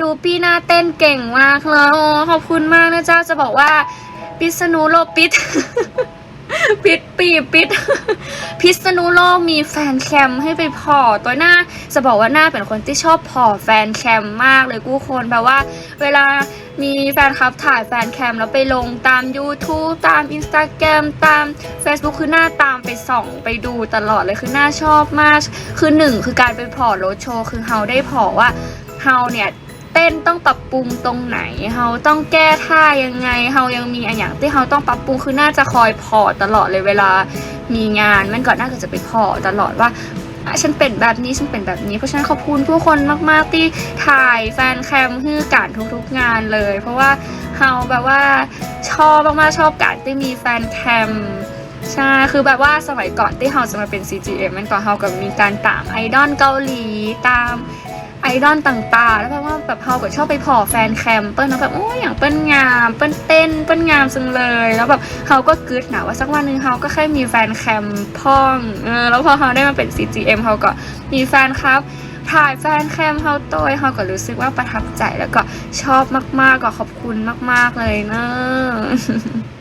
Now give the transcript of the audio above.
ดูปี้หน้าเต้นเก่งมากเลยโอ้ขอบคุณมากนะเจ้าจะบอกว่า พิษณุโลกปิด ปิดปีปิด พิษณุโลกมีแฟนแคมให้ไปพอตัวหน้าจะบอกว่าหน้าเป็นคนที่ชอบพอแฟนแคมมากเลยกู้คนแบบว่า เวลามีแฟนคลับถ่ายแฟนแคมแล้วไปลงตาม YouTube ตาม Instagram ตาม Facebook คือหน้าตามไปส่องไปดูตลอดเลยคือหน้าชอบมาก คือหนึ่งคือการไปพอรถโชว์คือเฮาได้พอว่าเฮาเนี่ย เต้นต้องปรับปรุงตรงไหนเฮาต้องแก้ท่ายังไงเฮายังมีอันอย่างที่เฮาต้องปรับปรุงคือน่าจะคอยพอตลอดเลยเวลามีงานมันก่อนน่าจะไปพอตลอดว่าฉันเป็นแบบนี้ฉันเป็นแบบนี้เพราะฉะนั้นขอบคุณผู้คนมากๆที่ถ่ายแฟนแคมฮือการทุกๆงานเลย เพราะว่าเฮาแบบว่าชอบมากๆชอบการที่มีแฟนแคมใช่คือแบบว่าสมัยก่อนที่เฮาจะมาเป็น CGM มันก่อนเฮากับมีการตามไอดอลเกาหลีตาม ดอลต่างๆ แล้วแบบว่าแบบเฮาก็ชอบไปพอแฟนแคมเปิ้ลแล้วแบบโอ้ยอย่างเปิ้ลงามเปิ้ลเต้นเปิ้ลงามจังเลย แล้วแบบเฮาก็กึดนะว่าสักวันหนึ่งเฮาก็แค่มีแฟนแคมพ่องเออแล้วพอเฮาได้มาเป็น CGM เฮาก็มีแฟนครับถ่ายแฟนแคมเฮาโตยเฮาก็รู้สึกว่าประทับใจแล้วก็ชอบมากๆก็ขอบคุณมาก ๆเลยเนอะ